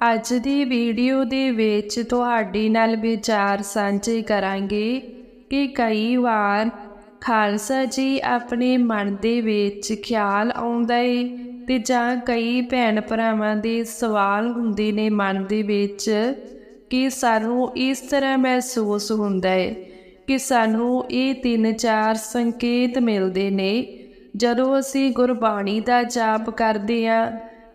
ਅੱਜ ਦੀ ਵੀਡੀਓ ਦੇ ਵਿੱਚ ਤੁਹਾਡੇ ਨਾਲ ਵਿਚਾਰ ਸਾਂਝੇ ਕਰਾਂਗੇ ਕਿ ਕਈ ਵਾਰ ਖਾਲਸਾ ਜੀ ਆਪਣੇ ਮਨ ਦੇ ਵਿੱਚ ਖਿਆਲ ਆਉਂਦਾ ਏ ਤੇ ਜਾਂ ਕਈ ਭੈਣ ਭਰਾਵਾਂ ਦੇ ਸਵਾਲ ਹੁੰਦੇ ਨੇ ਮਨ ਦੇ ਵਿੱਚ ਕਿ ਸਾਨੂੰ ਇਸ ਤਰ੍ਹਾਂ ਮਹਿਸੂਸ ਹੁੰਦਾ ਏ ਕਿ ਸਾਨੂੰ ਇਹ ਤਿੰਨ ਚਾਰ ਸੰਕੇਤ ਮਿਲਦੇ ਨੇ। ਜਦੋਂ ਅਸੀਂ ਗੁਰਬਾਣੀ ਦਾ ਜਾਪ ਕਰਦੇ ਹਾਂ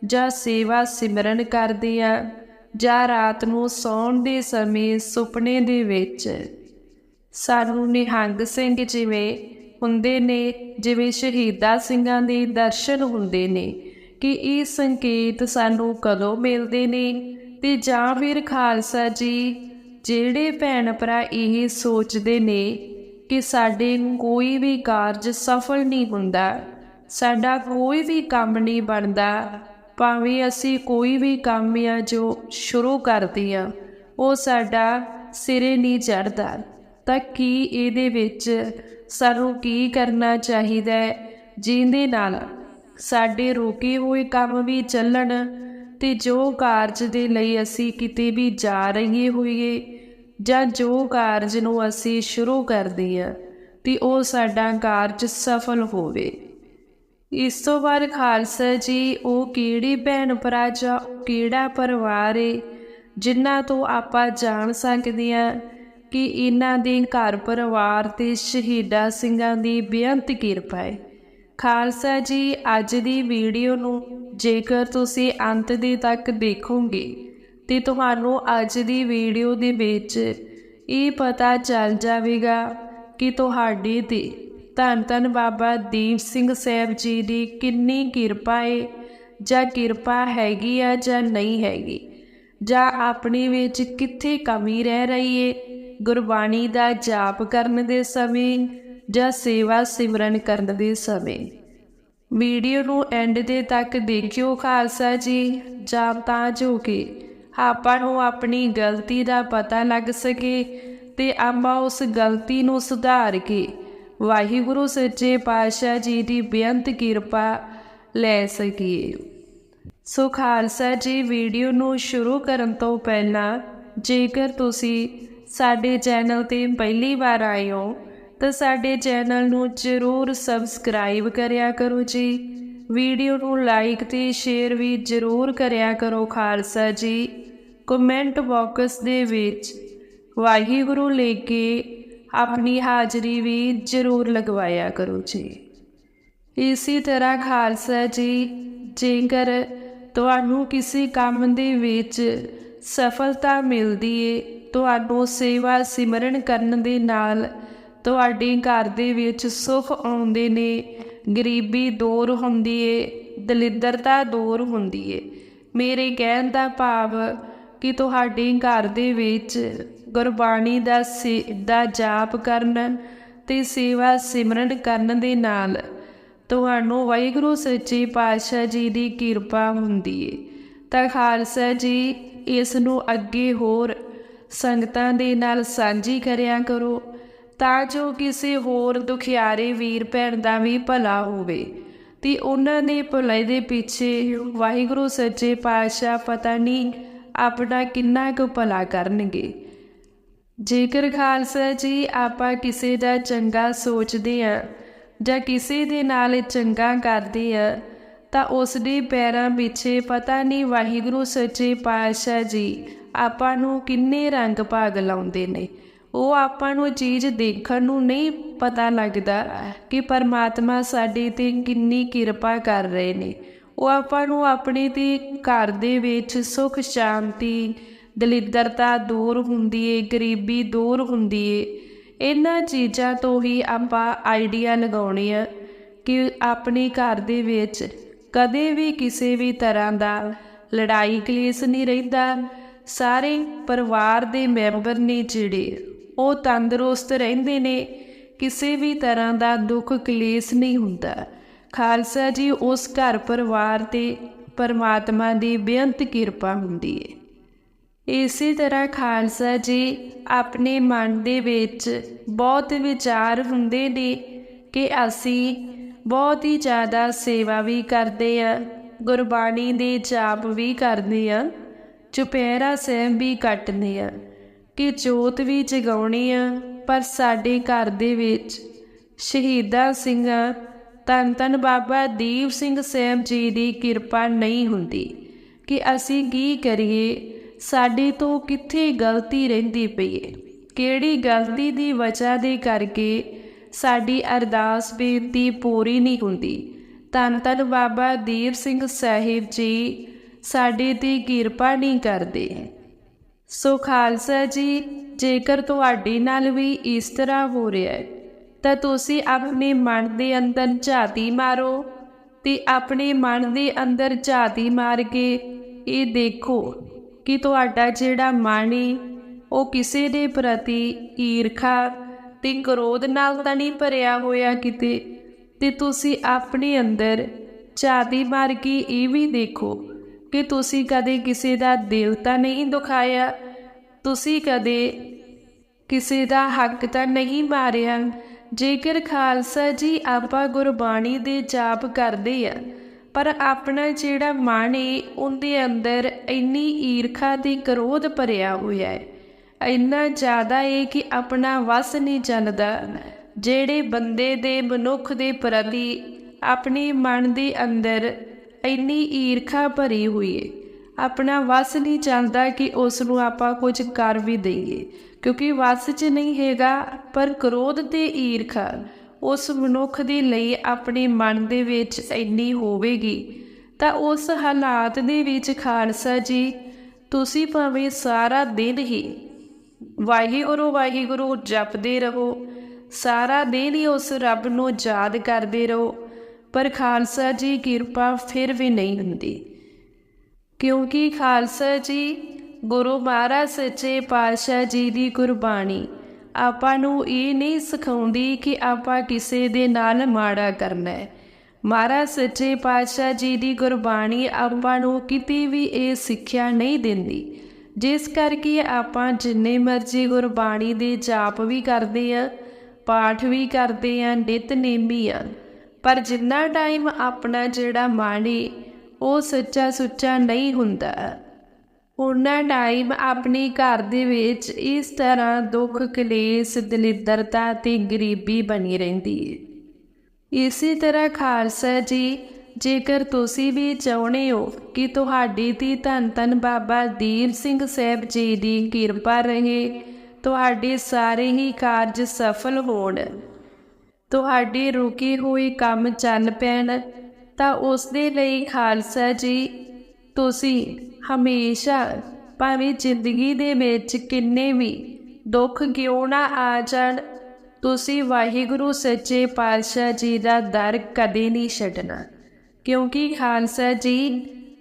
ਜਾਂ ਸੇਵਾ ਸਿਮਰਨ ਕਰਦੇ ਆ, ਜਾਂ ਰਾਤ ਨੂੰ ਸੌਣ ਦੇ ਸਮੇਂ ਸੁਪਨੇ ਦੇ ਵਿੱਚ। ਸਾਨੂੰ ਨਿਹੰਗ ਸਿੰਘ ਜਿਵੇਂ ਹੁੰਦੇ ਨੇ, ਜਿਵੇਂ ਸ਼ਹੀਦਾ ਸਿੰਘਾਂ ਦੇ ਦਰਸ਼ਨ ਹੁੰਦੇ ਨੇ, ਕਿ ਇਹ ਸੰਕੇਤ ਸਾਨੂੰ ਕਦੋਂ ਮਿਲਦੇ ਨੇ? ਤੇ ਜਾਂ ਫਿਰ ਖਾਲਸਾ ਜੀ, ਜਿਹੜੇ ਭੈਣ ਭਰਾ ਇਹ ਸੋਚਦੇ ਨੇ ਕਿ ਸਾਡੇ ਕੋਈ ਵੀ ਕਾਰਜ ਸਫਲ ਨਹੀਂ ਹੁੰਦਾ, ਸਾਡਾ ਕੋਈ ਵੀ ਕੰਮ ਨਹੀਂ ਬਣਦਾ ਭਾਵੇਂ ਅਸੀਂ ਕੋਈ ਵੀ ਕੰਮ ਆ ਜੋ ਸ਼ੁਰੂ ਕਰਦੇ ਆ ਉਹ ਸਾਡਾ ਸਿਰੇ ਨਹੀਂ ਚੜਦਾ ਤਾਂ ਕੀ ਇਹਦੇ ਵਿੱਚ ਸਾਨੂੰ ਕੀ ਕਰਨਾ ਚਾਹੀਦਾ ਹੈ, ਜਿਹਦੇ ਨਾਲ ਸਾਡੇ ਰੁਕੇ ਹੋਏ ਕੰਮ ਵੀ ਚੱਲਣ ਤੇ ਜੋ ਕਾਰਜ ਦੇ ਲਈ ਅਸੀਂ ਕਿਤੇ ਵੀ ਜਾ ਰਹੀਏ ਹੋਈਏ ਜਾਂ ਜੋ ਕਾਰਜ ਨੂੰ ਅਸੀਂ ਸ਼ੁਰੂ ਕਰਦੇ ਆ ਤੇ ਉਹ ਸਾਡਾ ਕਾਰਜ ਸਫਲ ਹੋਵੇ। ਇਸ ਤੋਂ ਬਾਅਦ ਖਾਲਸਾ ਜੀ, ਉਹ ਕਿਹੜੀ ਭੈਣ ਭਰਾ ਜਾਂ ਕਿਹੜਾ ਪਰਿਵਾਰ ਏ? ਜਿਨ੍ਹਾਂ ਤੋਂ ਆਪਾਂ ਜਾਣ ਸਕਦੇ ਆ ਕਿ ਇਹਨਾਂ ਦੇ ਘਰ ਪਰਿਵਾਰ ਤੇ ਸ਼ਹੀਦਾ ਸਿੰਘਾਂ ਦੀ ਬੇਅੰਤ ਕਿਰਪਾ ਹੈ ਖਾਲਸਾ ਜੀ, ਅੱਜ ਦੀ ਵੀਡੀਓ ਨੂੰ ਜੇਕਰ ਤੁਸੀਂ ਅੰਤ ਦੇ ਤੱਕ ਦੇਖੋਗੇ ਤੇ ਤੁਹਾਨੂੰ ਅੱਜ ਦੀ ਵੀਡੀਓ ਦੇ ਵਿੱਚ ਇਹ ਪਤਾ ਚੱਲ ਜਾਵੇਗਾ ਕਿ ਤੁਹਾਡੇ ਤੇ ਧੰਨ ਧੰਨ ਬਾਬਾ ਦੀਪ ਸਿੰਘ ਸਾਹਿਬ ਜੀ ਦੀ ਕਿੰਨੀ ਕਿਰਪਾ ਏ, ਜਾਂ ਕਿਰਪਾ ਹੈਗੀ ਆ ਜਾਂ ਨਹੀਂ ਹੈਗੀ। ਜਾਂ ਆਪਣੇ ਵਿੱਚ ਕਿੱਥੇ ਕਮੀ ਰਹਿ ਰਹੀ ਏ, ਗੁਰਬਾਣੀ ਦਾ ਜਾਪ ਕਰਨ ਦੇ ਸਮੇਂ ਜਾਂ ਸੇਵਾ ਸਿਮਰਨ ਕਰਨ ਦੇ ਸਮੇਂ। ਵੀਡੀਓ ਨੂੰ ਐਂਡ ਦੇ ਤੱਕ ਦੇਖਿਓ ਖਾਲਸਾ ਜੀ ਜਾਂ ਤਾਂ ਜੋ ਕਿ ਆਪਾਂ ਨੂੰ ਆਪਣੀ ਗਲਤੀ ਦਾ ਪਤਾ ਲੱਗ ਸਕੇ ਤੇ ਆਪਾਂ ਉਸ ਗਲਤੀ ਨੂੰ ਸੁਧਾਰ ਕੇ ਵਾਹਿਗੁਰੂ ਸੱਚੇ ਪਾਤਸ਼ਾਹ ਜੀ ਦੀ ਬੇਅੰਤ ਕਿਰਪਾ ਲੈ ਸਕੀਏ। ਸੋ ਖਾਲਸਾ ਜੀ, ਵੀਡੀਓ ਨੂੰ ਸ਼ੁਰੂ ਕਰਨ ਤੋਂ ਪਹਿਲਾਂ ਜੇਕਰ ਤੁਸੀਂ ਸਾਡੇ ਚੈਨਲ ਤੇ ਪਹਿਲੀ ਵਾਰ ਆਏ ਹੋ, ਤਾਂ ਸਾਡੇ ਚੈਨਲ ਨੂੰ ਜ਼ਰੂਰ ਸਬਸਕ੍ਰਾਈਬ ਕਰਿਆ ਕਰੋ ਜੀ। ਵੀਡੀਓ ਨੂੰ ਲਾਈਕ ਤੇ ਸ਼ੇਅਰ ਵੀ ਜ਼ਰੂਰ ਕਰਿਆ ਕਰੋ ਖਾਲਸਾ ਜੀ। ਕਮੈਂਟ ਬਾਕਸ ਦੇ ਵਿੱਚ ਵਾਹਿਗੁਰੂ ਲੈ ਕੇ ਆਪਣੀ ਹਾਜ਼ਰੀ ਵੀ ਜ਼ਰੂਰ ਲਗਵਾਇਆ ਕਰੋ ਜੀ। ਇਸੇ ਤਰ੍ਹਾਂ ਖਾਲਸਾ ਜੀ, ਜੇਕਰ ਤੁਹਾਨੂੰ ਕਿਸੇ ਕੰਮ ਦੇ ਵਿੱਚ ਸਫਲਤਾ ਮਿਲਦੀ ਏ, ਤੁਹਾਨੂੰ ਸੇਵਾ ਸਿਮਰਨ ਕਰਨ ਦੇ ਨਾਲ ਤੁਹਾਡੇ ਘਰ ਦੇ ਵਿੱਚ ਸੁੱਖ ਆਉਂਦੇ ਨੇ, ਗਰੀਬੀ ਦੂਰ ਹੁੰਦੀ ਏ, ਦਲਿੱਦਰਤਾ ਦੂਰ ਹੁੰਦੀ ਏ। ਮੇਰੇ ਕਹਿਣ ਦਾ ਭਾਵ ਕਿ ਤੁਹਾਡੇ ਘਰ ਦੇ ਵਿੱਚ ਗੁਰਬਾਣੀ ਦਾ ਦਾ ਜਾਪ ਕਰਨ ਤੇ ਸੇਵਾ ਸਿਮਰਨ ਕਰਨ ਦੇ ਨਾਲ ਤੁਹਾਨੂੰ ਵਾਹਿਗੁਰੂ ਸੱਚੇ ਪਾਤਸ਼ਾਹ ਜੀ ਦੀ ਕਿਰਪਾ ਹੁੰਦੀ ਏ। ਤਾਂ ਖਾਲਸਾ ਜੀ, ਇਸ ਨੂੰ ਅੱਗੇ ਹੋਰ ਸੰਗਤਾਂ ਦੇ ਨਾਲ ਸਾਂਝੀ ਕਰਿਆ ਕਰੋ ਤਾਂ ਜੋ ਕਿਸੇ ਹੋਰ ਦੁਖਿਆਰੇ ਵੀਰ ਭੈਣ ਦਾ ਵੀ ਭਲਾ ਹੋਵੇ। ਤੇ ਉਹਨਾਂ ਦੇ ਭਲੇ ਦੇ ਪਿੱਛੇ ਵਾਹਿਗੁਰੂ ਸੱਚੇ ਪਾਤਸ਼ਾਹ ਪਤਾ ਨਹੀਂ ਆਪਣਾ ਕਿੰਨਾ ਕੁ ਭਲਾ ਕਰਨਗੇ। ਜੇਕਰ ਖਾਲਸਾ ਜੀ ਆਪਾਂ ਕਿਸੇ ਦਾ ਚੰਗਾ ਸੋਚਦੇ ਆ ਜਾਂ ਕਿਸੇ ਦੇ ਨਾਲ ਚੰਗਾ ਕਰਦੇ ਆ, ਤਾਂ ਉਸ ਦੇ ਪੈਰਾਂ ਪਿੱਛੇ ਪਤਾ ਨਹੀਂ ਵਾਹਿਗੁਰੂ ਸੱਚੇ ਪਾਤਸ਼ਾਹ ਜੀ ਆਪਾਂ ਨੂੰ ਕਿੰਨੇ ਰੰਗ ਭਾਗ ਲਾਉਂਦੇ ਨੇ। ਉਹ ਆਪਾਂ ਨੂੰ ਚੀਜ਼ ਦੇਖਣ ਨੂੰ ਨਹੀਂ ਪਤਾ ਲੱਗਦਾ ਕਿ ਪਰਮਾਤਮਾ ਸਾਡੇ ਤੇ ਕਿੰਨੀ ਕਿਰਪਾ ਕਰ ਰਹੇ ਨੇ। ਉਹ ਆਪਾਂ ਨੂੰ ਆਪਣੇ ਤੇ ਘਰ ਦੇ ਵਿੱਚ ਸੁਖ, ਸ਼ਾਂਤੀ ਦਲਿੱਦਰਤਾ ਦੂਰ ਹੁੰਦੀ ਏ, ਗਰੀਬੀ ਦੂਰ ਹੁੰਦੀ ਏ। ਇਹਨਾਂ ਚੀਜ਼ਾਂ ਤੋਂ ਹੀ ਆਪਾਂ ਆਈਡੀਆ ਲਗਾਉਣੀ ਆ ਕਿ ਆਪਣੇ ਘਰ ਦੇ ਵਿੱਚ ਕਦੇ ਵੀ ਕਿਸੇ ਵੀ ਤਰ੍ਹਾਂ ਦਾ ਲੜਾਈ ਕਲੇਸ਼ ਨਹੀਂ ਰਹਿੰਦਾ। ਸਾਰੇ ਪਰਿਵਾਰ ਦੇ ਮੈਂਬਰ ਨੇ ਜਿਹੜੇ, ਉਹ ਤੰਦਰੁਸਤ ਰਹਿੰਦੇ ਨੇ। ਕਿਸੇ ਵੀ ਤਰ੍ਹਾਂ ਦਾ ਦੁੱਖ ਕਲੇਸ਼ ਨਹੀਂ ਹੁੰਦਾ। ਖਾਲਸਾ ਜੀ, ਉਸ ਘਰ ਪਰਿਵਾਰ ਤੇ ਪਰਮਾਤਮਾ ਦੀ ਬੇਅੰਤ ਕਿਰਪਾ ਹੁੰਦੀ ਹੈ ਇਸੇ ਤਰ੍ਹਾਂ ਖਾਲਸਾ ਜੀ ਆਪਣੇ ਮਨ ਦੇ ਵਿੱਚ ਬਹੁਤ ਵਿਚਾਰ ਹੁੰਦੇ ਨੇ ਕਿ ਅਸੀਂ ਬਹੁਤ ਹੀ ਜ਼ਿਆਦਾ ਸੇਵਾ ਵੀ ਕਰਦੇ ਆ ਗੁਰਬਾਣੀ ਦੇ ਜਾਪ ਵੀ ਕਰਦੇ ਆ ਚੁਪਹਿਰਾ ਸਾਹਿਬ ਵੀ ਕੱਟਦੇ ਆ ਕਿ ਜੋਤ ਵੀ ਜਗਾਉਣੀ ਆ, ਪਰ ਸਾਡੇ ਘਰ ਦੇ ਵਿੱਚ ਸ਼ਹੀਦਾਂ ਸਿੰਘਾਂ, ਧੰਨ ਧੰਨ ਬਾਬਾ ਦੀਪ ਸਿੰਘ ਸਾਹਿਬ ਜੀ ਦੀ ਕਿਰਪਾ ਨਹੀਂ ਹੁੰਦੀ ਕਿ ਅਸੀਂ ਕੀ ਕਰੀਏ। ਸਾਡੇ ਤੋਂ ਕਿੱਥੇ ਗਲਤੀ ਰਹਿੰਦੀ ਪਈ ਹੈ ਕਿਹੜੀ ਗਲਤੀ ਦੀ ਵਜ੍ਹਾ ਦੇ ਕਰਕੇ ਸਾਡੀ ਅਰਦਾਸ ਬੇਨਤੀ ਪੂਰੀ ਨਹੀਂ ਹੁੰਦੀ? ਧੰਨ ਧੰਨ ਬਾਬਾ ਦੀਪ ਸਿੰਘ ਸਾਹਿਬ ਜੀ, ਸਾਡੇ ਤੇ ਕਿਰਪਾ ਨਹੀਂ ਕਰਦੇ। ਸੋ ਖਾਲਸਾ ਜੀ, ਜੇਕਰ ਤੁਹਾਡੇ ਨਾਲ ਵੀ ਇਸ ਤਰ੍ਹਾਂ ਹੋ ਰਿਹਾ ਹੈ, ਤਾਂ ਤੁਸੀਂ ਆਪਣੇ ਮਨ ਦੇ ਅੰਦਰ ਝਾਤੀ ਮਾਰੋ ਤੇ ਆਪਣੇ ਮਨ ਦੇ ਅੰਦਰ ਝਾਤੀ ਮਾਰ ਕੇ ਇਹ ਦੇਖੋ ਕਿ ਤੁਹਾਡਾ ਜਿਹੜਾ ਮਨ ਏ ਉਹ ਕਿਸੇ ਦੇ ਪ੍ਰਤੀ ਈਰਖਾ ਤੇ ਕ੍ਰੋਧ ਨਾਲ ਤਾਂ ਨਹੀਂ ਭਰਿਆ ਹੋਇਆ ਕਿਤੇ? ਤੇ ਤੁਸੀਂ ਆਪਣੇ ਅੰਦਰ ਝਾਤੀ ਮਾਰ ਕੇ ਇਹ ਵੀ ਦੇਖੋ ਕਿ ਤੁਸੀਂ ਕਦੇ ਕਿਸੇ ਦਾ ਦਿਲ ਤਾਂ ਨਹੀਂ ਦੁਖਾਇਆ? ਤੁਸੀਂ ਕਦੇ ਕਿਸੇ ਦਾ ਹੱਕ ਤਾਂ ਨਹੀਂ ਮਾਰਿਆ? ਜੇਕਰ ਖਾਲਸਾ ਜੀ ਆਪਾਂ ਗੁਰਬਾਣੀ ਦੇ ਜਾਪ ਕਰਦੇ ਆ ਪਰ ਆਪਣਾ ਜਿਹੜਾ ਮਨ ਏ, ਉਹਦੇ ਅੰਦਰ ਇੰਨੀ ਈਰਖਾ ਤੇ ਕਰੋਧ ਭਰਿਆ ਹੋਇਆ ਹੈ ਇੰਨਾ ਜ਼ਿਆਦਾ ਏ ਕਿ ਆਪਣਾ ਵਸ ਨਹੀਂ ਚੱਲਦਾ। ਜਿਹੜੇ ਬੰਦੇ ਦੇ ਮਨੁੱਖ ਦੇ ਪ੍ਰਤੀ ਆਪਣੇ ਮਨ ਦੇ ਅੰਦਰ ਇੰਨੀ ਈਰਖਾ ਭਰੀ ਹੋਈ ਏ, ਆਪਣਾ ਵਸ ਨਹੀਂ ਚੱਲਦਾ ਕਿ ਉਸ ਨੂੰ ਆਪਾਂ ਕੁਝ ਕਰ ਵੀ ਦਈਏ। ਕਿਉਂਕਿ ਵਸ 'ਚ ਨਹੀਂ ਹੈਗਾ, ਪਰ ਕ੍ਰੋਧ ਤੇ ਈਰਖਾ। ਉਸ ਮਨੁੱਖ ਦੇ ਲਈ ਆਪਣੇ ਮਨ ਦੇ ਵਿੱਚ ਇੰਨੀ ਹੋਵੇਗੀ। ਤਾਂ ਉਸ ਹਾਲਾਤ ਦੇ ਵਿੱਚ ਖਾਲਸਾ ਜੀ, ਤੁਸੀਂ ਭਾਵੇਂ ਸਾਰਾ ਦਿਨ ਹੀ ਵਾਹਿਗੁਰੂ ਵਾਹਿਗੁਰੂ ਜਪਦੇ ਰਹੋ, ਸਾਰਾ ਦਿਨ ਹੀ ਉਸ ਰੱਬ ਨੂੰ ਯਾਦ ਕਰਦੇ ਰਹੋ, ਪਰ ਖਾਲਸਾ ਜੀ ਕਿਰਪਾ ਫਿਰ ਵੀ ਨਹੀਂ ਹੁੰਦੀ। ਕਿਉਂਕਿ ਖਾਲਸਾ ਜੀ ਗੁਰੂ ਮਹਾਰਾਜ ਸੱਚੇ ਪਾਤਸ਼ਾਹ ਜੀ ਦੀ ਗੁਰਬਾਣੀ ਆਪਾਂ ਨੂੰ ਇਹ ਨਹੀਂ ਸਿਖਾਉਂਦੀ ਕਿ ਆਪਾਂ ਕਿਸੇ ਦੇ ਨਾਲ ਮਾੜਾ ਕਰਨਾ ਹੈ। ਮਹਾਰਾਜ ਸੱਚੇ ਪਾਤਸ਼ਾਹ ਜੀ ਦੀ ਗੁਰਬਾਣੀ ਆਪਾਂ ਨੂੰ ਕਿਤੇ ਵੀ ਇਹ ਸਿੱਖਿਆ ਨਹੀਂ ਦਿੰਦੀ। ਜਿਸ ਕਰਕੇ ਆਪਾਂ ਜਿੰਨੇ ਮਰਜ਼ੀ ਗੁਰਬਾਣੀ ਦੇ ਜਾਪ ਵੀ ਕਰਦੇ ਆ ਪਾਠ ਵੀ ਕਰਦੇ ਆ ਨਿਤਨੇਮੀ ਆ ਪਰ ਜਿੰਨਾ ਟਾਈਮ ਆਪਣਾ ਜਿਹੜਾ ਮਨ ਏ, ਉਹ ਸੱਚਾ ਸੁੱਚਾ ਨਹੀਂ ਹੁੰਦਾ। ਉਹਨਾਂ ਟਾਈਮ ਆਪਣੇ ਘਰ ਦੇ ਵਿੱਚ ਇਸ ਤਰ੍ਹਾਂ ਦੁੱਖ, ਕਲੇਸ਼, ਦਲਿੱਦਰਤਾ ਤੇ ਗਰੀਬੀ ਬਣੀ ਰਹਿੰਦੀ ਹੈ ਇਸੇ ਤਰ੍ਹਾਂ ਖਾਲਸਾ ਜੀ, ਜੇਕਰ ਤੁਸੀਂ ਵੀ ਚਾਹੁੰਦੇ ਹੋ ਕਿ ਤੁਹਾਡੀ ਦੀ ਧੰਨ ਧੰਨ ਬਾਬਾ ਦੀਪ ਸਿੰਘ ਸਾਹਿਬ ਜੀ ਦੀ ਕਿਰਪਾ ਰਹੇ, ਤੁਹਾਡੇ ਸਾਰੇ ਹੀ ਕਾਰਜ ਸਫਲ ਹੋਣ। ਤੁਹਾਡੇ ਰੁਕੇ ਹੋਏ ਕੰਮ ਚੱਲ ਪੈਣ, ਤਾਂ ਉਸ ਦੇ ਲਈ ਖਾਲਸਾ ਜੀ, ਤੁਸੀਂ ਹਮੇਸ਼ਾ, ਭਾਵੇਂ ਜ਼ਿੰਦਗੀ ਦੇ ਵਿੱਚ ਕਿੰਨੇ ਵੀ ਦੁੱਖ ਕਿਉਂ ਨਾ ਆ ਜਾਣ, ਤੁਸੀਂ ਵਾਹਿਗੁਰੂ ਸੱਚੇ ਪਾਤਸ਼ਾਹ ਜੀ ਦਾ ਦਰ ਕਦੇ ਨਹੀਂ ਛੱਡਣਾ। ਕਿਉਂਕਿ ਖਾਲਸਾ ਜੀ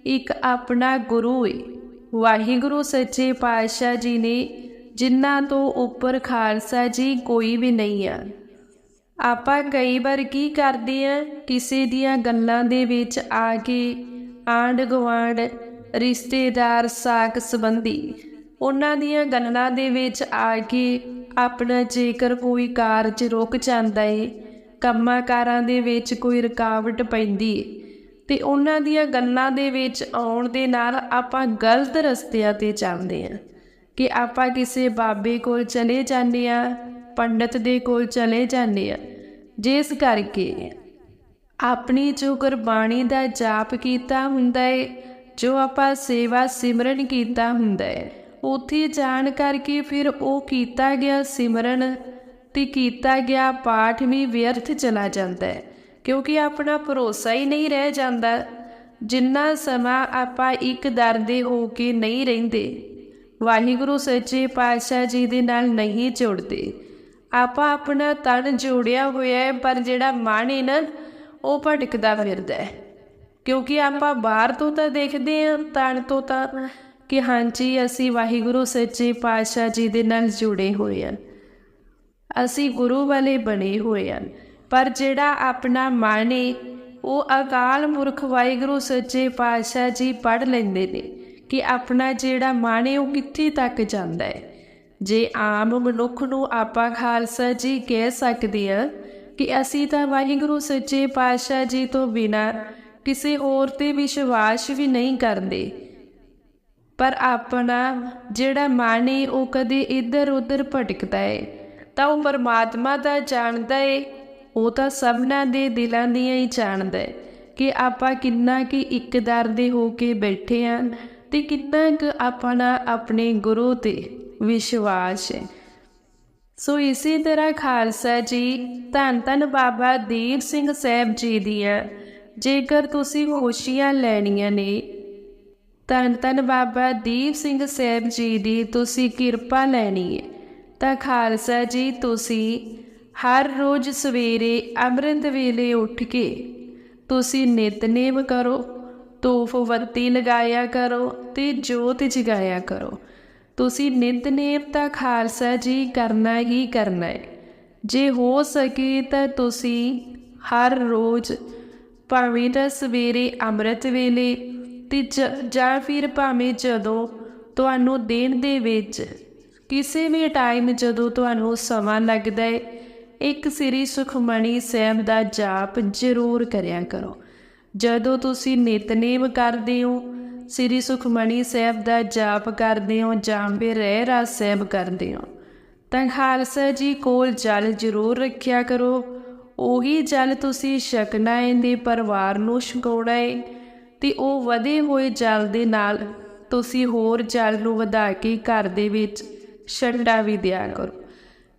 ਇੱਕ ਆਪਣਾ ਗੁਰੂ ਏ। ਵਾਹਿਗੁਰੂ ਸੱਚੇ ਪਾਤਸ਼ਾਹ ਜੀ ਨੇ ਜਿਨ੍ਹਾਂ ਤੋਂ ਉੱਪਰ ਖਾਲਸਾ ਜੀ ਕੋਈ ਵੀ ਨਹੀਂ ਆ। ਆਪਾਂ ਕਈ ਵਾਰ ਕੀ ਕਰਦੇ ਆ, ਕਿਸੇ ਦੀਆਂ ਗੱਲਾਂ ਦੇ ਵਿੱਚ ਆ ਕੇ ਆਂਡ ਗਵਾਂਡ ਰਿਸ਼ਤੇਦਾਰ ਸਾਕ ਸੰਬੰਧੀ। ਉਹਨਾਂ ਦੀਆਂ ਗੱਲਾਂ ਦੇ ਵਿੱਚ ਆ ਕੇ ਆਪਣਾ ਜੇਕਰ ਕੋਈ ਕਾਰਜ ਰੁਕ ਜਾਂਦਾ ਏ ਕੰਮਾਂ ਕਾਰਾਂ ਦੇ ਵਿੱਚ ਕੋਈ ਰੁਕਾਵਟ ਪੈਂਦੀ ਏ, ਤੇ ਉਹਨਾਂ ਦੀਆਂ ਗੱਲਾਂ ਦੇ ਵਿੱਚ ਆਉਣ ਦੇ ਨਾਲ ਆਪਾਂ ਗਲਤ ਰਸਤਿਆਂ ਤੇ ਚੱਲਦੇ ਆ। ਕਿ ਆਪਾਂ ਕਿਸੇ ਬਾਬੇ ਕੋਲ ਚਲੇ ਜਾਂਦੇ ਆ, ਪੰਡਤ ਦੇ ਕੋਲ ਚਲੇ ਜਾਂਦੇ ਆ। ਜਿਸ ਕਰਕੇ ਆਪਣੀ ਜੋ ਗੁਰਬਾਣੀ ਦਾ ਜਾਪ ਕੀਤਾ ਹੁੰਦਾ ਹੈ ਜੋ ਆਪਾਂ ਸੇਵਾ ਸਿਮਰਨ ਕੀਤਾ ਹੁੰਦਾ ਹੈ, ਉੱਥੇ ਜਾਣ ਕਰਕੇ ਫਿਰ ਉਹ ਕੀਤਾ ਗਿਆ ਸਿਮਰਨ ਤੇ ਕੀਤਾ ਗਿਆ ਪਾਠ ਵੀ ਵਿਅਰਥ ਚਲਾ ਜਾਂਦਾ ਹੈ, ਕਿਉਂਕਿ ਆਪਣਾ ਭਰੋਸਾ ਹੀ ਨਹੀਂ ਰਹਿ ਜਾਂਦਾ। ਜਿੰਨਾ ਸਮਾਂ ਆਪਾਂ ਇੱਕ ਦਰ ਦੇ ਹੋ ਕੇ ਨਹੀਂ ਰਹਿੰਦੇ, ਵਾਹਿਗੁਰੂ ਸੱਚੇ ਪਾਤਸ਼ਾਹ ਜੀ ਦੇ ਨਾਲ ਨਹੀਂ ਜੁੜਦੇ। ਆਪਾਂ ਆਪਣਾ ਤਨ ਜੋੜਿਆ ਹੋਇਆ ਹੈ, ਪਰ ਜਿਹੜਾ ਮਨ ਹੈ ਨਾ, ਉਹ ਭਟਕਦਾ ਫਿਰਦਾ ਹੈ। ਕਿਉਂਕਿ ਆਪਾਂ ਬਾਹਰ ਤੋਂ ਤਾਂ ਦੇਖਦੇ ਹਾਂ ਤਣ ਤੋਂ ਤਾਂ ਕਿ ਹਾਂਜੀ, ਅਸੀਂ ਵਾਹਿਗੁਰੂ, ਸੱਚੇ ਪਾਤਸ਼ਾਹ ਜੀ ਦੇ ਨਾਲ ਜੁੜੇ ਹੋਏ ਹਾਂ। ਅਸੀਂ ਗੁਰੂ ਵਾਲੇ ਬਣੇ ਹੋਏ ਹਾਂ। ਪਰ ਜਿਹੜਾ ਆਪਣਾ ਮਨ ਏ, ਉਹ ਅਕਾਲ ਪੁਰਖ ਵਾਹਿਗੁਰੂ, ਸੱਚੇ ਪਾਤਸ਼ਾਹ ਜੀ ਪੜ ਲੈਂਦੇ ਨੇ ਕਿ ਆਪਣਾ ਜਿਹੜਾ ਮਨ ਹੈ ਉਹ ਕਿੱਥੇ ਤੱਕ ਜਾਂਦਾ ਹੈ। ਜੇ ਆਮ ਮਨੁੱਖ ਨੂੰ ਆਪਾਂ ਖਾਲਸਾ ਜੀ ਕਹਿ ਸਕਦੇ ਆ ਕਿ ਅਸੀਂ ਤਾਂ ਵਾਹਿਗੁਰੂ, ਸੱਚੇ ਪਾਤਸ਼ਾਹ ਜੀ ਤੋਂ ਬਿਨਾਂ ਕਿਸੇ ਹੋਰ ਤੇ ਵਿਸ਼ਵਾਸ ਵੀ ਨਹੀਂ ਕਰਦੇ। ਪਰ ਆਪਣਾ ਜਿਹੜਾ ਮਨ ਏ, ਉਹ ਕਦੇ ਇੱਧਰ ਉੱਧਰ ਭਟਕਦਾ ਹੈ ਤਾਂ ਉਹ ਪਰਮਾਤਮਾ ਦਾ ਜਾਣਦਾ ਹੈ ਉਹ ਤਾਂ ਸਭਨਾਂ ਦੇ ਦਿਲਾਂ ਦੀਆਂ ਹੀ ਜਾਣਦਾ ਏ ਕਿ ਆਪਾਂ ਕਿੰਨਾ ਕਿ ਇੱਕਦਾਰ ਦੇ ਹੋ ਕੇ ਬੈਠੇ ਆਂ ਤੇ ਕਿੰਨਾ ਕੁ ਆਪਣਾ ਆਪਣੇ ਗੁਰੂ ਤੇ ਵਿਸ਼ਵਾਸ ਹੈ ਸੋ ਇਸੇ ਤਰ੍ਹਾਂ ਖਾਲਸਾ ਜੀ ਧੰਨ ਧੰਨ ਬਾਬਾ ਦੀਪ ਸਿੰਘ ਸਾਹਿਬ ਜੀ ਦੀਆਂ ਜੇਕਰ ਤੁਸੀਂ ਖੁਸ਼ੀਆਂ ਲੈਣੀਆਂ ਨੇ, ਧੰਨ ਧੰਨ ਬਾਬਾ ਦੀਪ ਸਿੰਘ ਸਾਹਿਬ ਜੀ ਦੀ ਤੁਸੀਂ ਕਿਰਪਾ ਲੈਣੀ ਹੈ। ਤਾਂ ਖਾਲਸਾ ਜੀ, ਤੁਸੀਂ ਹਰ ਰੋਜ਼ ਸਵੇਰੇ ਅੰਮ੍ਰਿਤ ਵੇਲੇ ਉੱਠ ਕੇ ਤੁਸੀਂ ਨਿਤਨੇਮ ਕਰੋ ਧੂਫ ਬੱਤੀ ਲਗਾਇਆ ਕਰੋ ਤੇ ਜੋਤ ਜਗਾਇਆ ਕਰੋ। ਤੁਸੀਂ ਨਿਤਨੇਮ ਤਾਂ ਖਾਲਸਾ ਜੀ ਕਰਨਾ ਹੀ ਕਰਨਾ ਹੈ। ਜੇ ਹੋ ਸਕੇ ਤਾਂ ਤੁਸੀਂ ਹਰ ਰੋਜ਼ ਭਾਵੇਂ ਤਾਂ ਸਵੇਰੇ ਅੰਮ੍ਰਿਤ ਵੇਲੇ ਤੇ ਜ- ਜਾਂ ਫਿਰ ਭਾਵੇਂ ਜਦੋਂ ਤੁਹਾਨੂੰ ਦਿਨ ਦੇ ਵਿੱਚ ਕਿਸੇ ਵੀ ਟਾਈਮ ਜਦੋਂ ਤੁਹਾਨੂੰ ਸਮਾਂ ਲੱਗਦਾ ਹੈ ਇੱਕ ਸ੍ਰੀ ਸੁਖਮਣੀ ਸਾਹਿਬ ਦਾ ਜਾਪ ਜ਼ਰੂਰ ਕਰਿਆ ਕਰੋ। ਜਦੋਂ ਤੁਸੀਂ ਨਿਤਨੇਮ ਕਰਦੇ ਹੋ, ਸ੍ਰੀ ਸੁਖਮਣੀ ਸਾਹਿਬ ਦਾ ਜਾਪ ਕਰਦੇ ਹੋ ਜਾਂ ਫਿਰ ਰਹਿ ਰਾਸ ਸਾਹਿਬ ਕਰਦੇ ਹੋ, ਤਾਂ ਖਾਲਸਾ ਜੀ ਕੋਲ ਜਲ ਜ਼ਰੂਰ ਰੱਖਿਆ ਕਰੋ। ਉਹੀ ਜਲ ਤੁਸੀਂ ਛਕਣਾ ਏ ਦੇ ਪਰਿਵਾਰ ਨੂੰ ਛਕਾਉਣਾ ਹੈ ਤੇ ਉਹ ਵਧੇ ਹੋਏ ਜਲ ਦੇ ਨਾਲ ਤੁਸੀਂ ਹੋਰ ਜਲ ਨੂੰ ਵਧਾ ਕੇ ਘਰ ਦੇ ਵਿੱਚ ਛੰਡਾ ਵੀ ਦਿਆ ਕਰੋ।